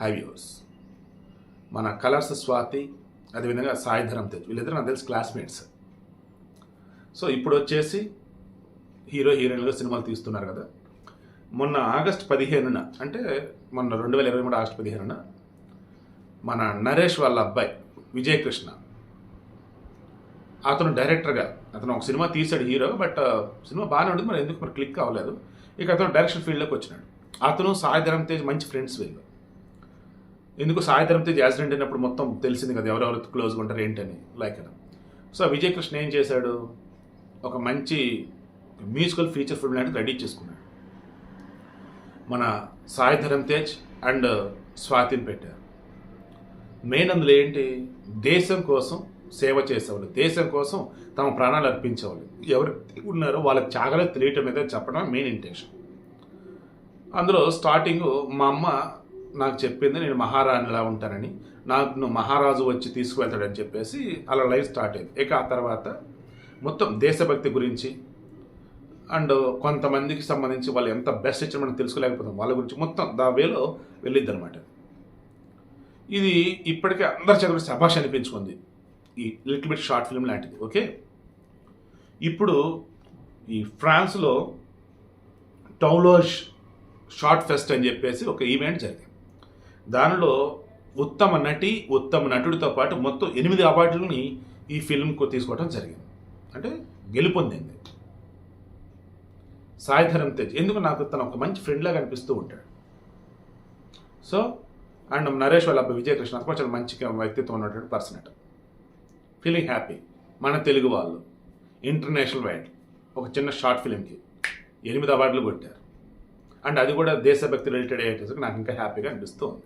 High viewers మన colours Swathi అదేవిధంగా సాయిధరం తేజ్. వీళ్ళిద్దరూ నాకు తెలిసి క్లాస్మేట్స్. సో ఇప్పుడు వచ్చేసి హీరో హీరోయిన్లుగా సినిమాలు తీస్తున్నారు కదా. మొన్న ఆగస్ట్ పదిహేనున అంటే మొన్న రెండు వేల ఇరవై మూడు ఆగస్ట్ పదిహేనున మన నరేష్ వాళ్ళ అబ్బాయి విజయ్ కృష్ణ అతను డైరెక్టర్గా అతను ఒక సినిమా తీశాడు హీరో బట్ సినిమా బాగానే ఉంటుంది మరి ఎందుకు మరి క్లిక్ అవ్వలేదు ఇక అతను డైరెక్షన్ ఫీల్డ్లోకి వచ్చినాడు. అతను సాయిధరం తేజ్ మంచి ఫ్రెండ్స్ వీళ్ళు. ఎందుకు సాయిధరం తేజ్ యాక్సిడెంట్ అయినప్పుడు మొత్తం తెలిసింది కదా ఎవరెవరు క్లోజ్గా ఉంటారు ఏంటని? లైక్ అలా సో విజయ్ కృష్ణ ఏం చేశాడు? ఒక మంచి మ్యూజికల్ ఫీచర్ ఫిల్మ్ లాంటిది రెడీ చేసుకున్నాడు. మన సాయిధరం తేజ్ అండ్ స్వాతిని పెట్టారు. మెయిన్ అందులో ఏంటి? దేశం కోసం సేవ చేసేవాళ్ళు. దేశం కోసం తమ ప్రాణాలు అర్పించేవాళ్ళు. ఎవరు ఉన్నారో వాళ్ళకి చాగలో తెలియటం మీద చెప్పడం మెయిన్ ఇంటెన్షన్ అందులో స్టార్టింగ్ మా అమ్మ నాకు చెప్పింది నేను మహారాణిలా ఉంటానని. నాకు మహారాజు వచ్చి తీసుకువెళ్తాడని చెప్పేసి అలా లైఫ్ స్టార్ట్ అయింది. ఇక ఆ తర్వాత మొత్తం దేశభక్తి గురించి అండ్ కొంతమందికి సంబంధించి వాళ్ళు ఎంత బెస్ట్ ఇచ్చిన మనం తెలుసుకోలేకపోతాం. వాళ్ళ గురించి మొత్తం దా వేలో వెళ్ళిద్ది అనమాట ఇది ఇప్పటికే అందరి చదువు శభాష్ అనిపించుకుంది. ఈ లిటిల్ బిట్ షార్ట్ ఫిల్మ్ లాంటిది ఓకే ఇప్పుడు ఈ ఫ్రాన్స్లో టౌలోజ్ షార్ట్ ఫెస్ట్ అని చెప్పేసి ఒక ఈవెంట్ జరిగింది. దానిలో ఉత్తమ నటి ఉత్తమ నటుడితో పాటు మొత్తం ఎనిమిది అవార్డులని ఈ ఫిల్మ్కు తీసుకోవడం జరిగింది. అంటే గెలుపొందింది. సాయిధరం తేజ్. ఎందుకు నాకు తను ఒక మంచి ఫ్రెండ్లాగా కనిపిస్తూ అనిపిస్తూ ఉంటాడు? సో అండ్ నరేష్ వాళ్ళ అబ్బాయి విజయకృష్ణ కూడా చాలా మంచి వ్యక్తిత్వం ఉన్నటువంటి పర్సన్ అట. Feeling happy. మన తెలుగు వాళ్ళు. International wide. ఒక చిన్న షార్ట్ ఫిలింకి ఎనిమిది అవార్డులు కొట్టారు. అండ్ అది కూడా దేశభక్తి రిలేటెడ్ అయ్యేటప్పుడు నాకు ఇంకా హ్యాపీగా అనిపిస్తూ ఉంది.